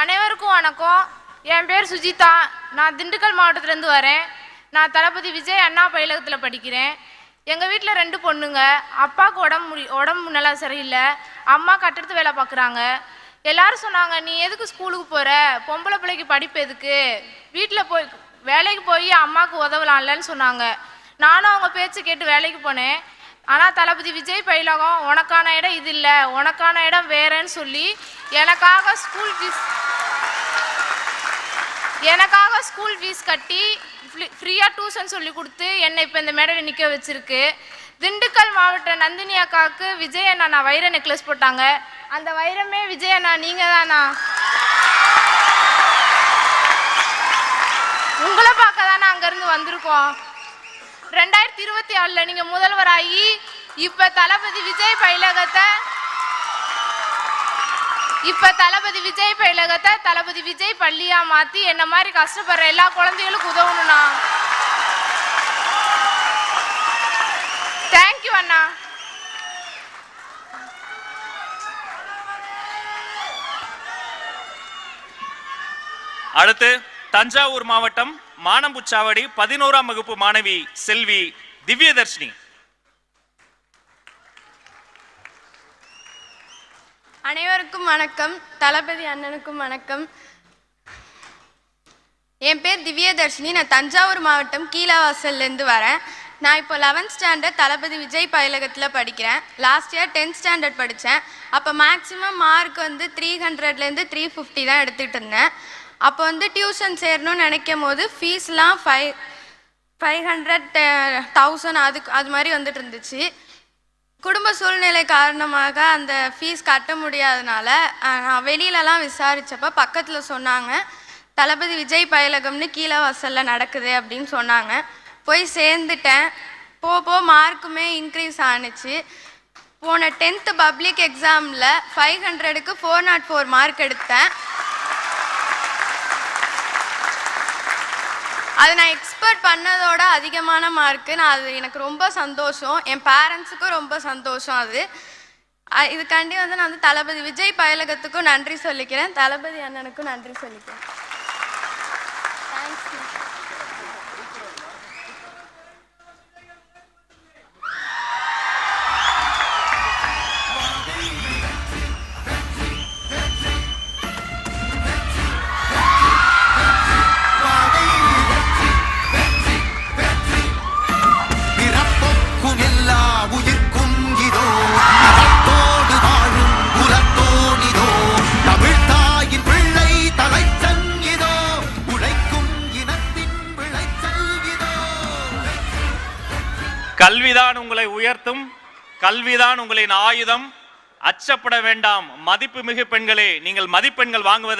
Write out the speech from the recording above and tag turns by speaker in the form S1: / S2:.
S1: அனைவருக்கும் வணக்கம். என் பேர் சுஜிதா. நான் திண்டுக்கல் மாவட்டத்திலேருந்து வரேன். நான் தளபதி விஜய் அண்ணா பயிலகத்தில் படிக்கிறேன். எங்கள் வீட்டில் ரெண்டு பொண்ணுங்க. அப்பாவுக்கு உடம்பு முடி உடம்பு நல்லா சரியில்லை. அம்மா கட்டடத்து வேலை பார்க்குறாங்க எல்லாரும் சொன்னாங்க நீ எதுக்கு ஸ்கூலுக்கு போகிற பொம்பளை பிள்ளைக்கு படிப்பு எதுக்கு? வீட்டில் போய் வேலைக்கு போய் அம்மாவுக்கு உதவலாம்லன்னு சொன்னாங்க. நானும் அவங்க பேச்சு கேட்டு வேலைக்கு போனேன். ஆனால் தளபதி விஜய் பயிலகம் உனக்கான இடம் இது இல்லை. உனக்கான இடம் வேறேன்னு சொல்லி எனக்காக ஸ்கூல் ஃபீஸ் எனக்காக ஸ்கூல் ஃபீஸ் கட்டி ஃப்ரீயாக டியூஷன் சொல்லி கொடுத்து என்னை இப்போ இந்த மேடையில் நிற்க வச்சிருக்கு. திண்டுக்கல் மாவட்ட நந்தினி அக்காவுக்கு விஜய் அண்ணா நான் வைர நெக்லஸ் போட்டாங்க. அந்த வைரமே விஜய் அண்ணா நீங்கள் தானா உங்களை பார்க்க தானே அங்கேருந்து வந்திருக்கோம். ரெண்டாயிரத்தி இருபத்தி ஆறில் நீங்கள் முதல்வராகி இப்போ தளபதி விஜய் பயிலகத்தை இப்ப தளபதி விஜய் பயிலகத்தை தளபதி விஜய் பள்ளியா மாத்தி என்ன மாதிரி கஷ்டப்படுற எல்லா குழந்தைகளுக்கும் உதவணும்ண்ணா தேங்க்யூ அண்ணா.
S2: அடுத்து தஞ்சாவூர் மாவட்டம் மானம்புச்சாவடி பதினோராம் வகுப்பு மாணவி செல்வி திவ்யதர்ஷினி.
S3: அனைவருக்கும் வணக்கம். தளபதி அண்ணனுக்கும் வணக்கம். என் பேர் திவ்யதர்ஷினி. நான் தஞ்சாவூர் மாவட்டம் கீழவாசல்லேருந்து வரேன். நான் இப்போ லெவன்த் ஸ்டாண்டர்ட் தளபதி விஜய் பயிலகத்தில் படிக்கிறேன். லாஸ்ட் இயர் டென்த் ஸ்டாண்டர்ட் படித்தேன் அப்போ மேக்ஸிமம் மார்க் வந்து த்ரீ ஹண்ட்ரட்லேருந்து த்ரீ ஃபிஃப்டி தான் எடுத்துகிட்டு இருந்தேன். அப்போ வந்து டியூஷன் சேரணும்னு நினைக்கும் போது ஃபீஸ்லாம் ஃபைவ் ஃபைவ் ஹண்ட்ரட் தௌசண்ட் அதுக்கு அது மாதிரி வந்துட்டு இருந்துச்சு. குடும்ப சூழ்நிலை காரணமாக அந்த ஃபீஸ் கட்ட முடியாதனால நான் வெளியிலலாம் விசாரித்தப்ப பக்கத்தில் சொன்னாங்க தளபதி விஜய் பயிலகம்னு கீழே வாசலில் நடக்குது அப்படின்னு சொன்னாங்க. போய் சேர்ந்துட்டேன். போ போ மார்க்குமே இன்க்ரீஸ் ஆணுச்சு போன டென்த்து பப்ளிக் எக்ஸாமில் ஃபைவ் ஹண்ட்ரடுக்கு ஃபோர் நாட் ஃபோர் மார்க் எடுத்தேன். அது நான் எக்ஸ்பெக்ட் பண்ணதோட அதிகமான மார்க்கு நான் அது எனக்கு ரொம்ப சந்தோஷம். என் பேரண்ட்ஸுக்கும் ரொம்ப சந்தோஷம் அது. இதுக்காண்டி வந்து நான் வந்து தளபதி விஜய் பயலகத்துக்கும் நன்றி சொல்லிக்கிறேன். தளபதி அண்ணனுக்கும் நன்றி சொல்லிக்கிறேன்.
S2: கல்விதான் உங்களை உயர்த்தும் கல்விதான் உங்களின் ஆயுதம். அச்சப்பட வேண்டாம். மதிப்புமிகு பெண்களே நீங்கள் மதிப்பெண்கள் வாங்குவதற்கு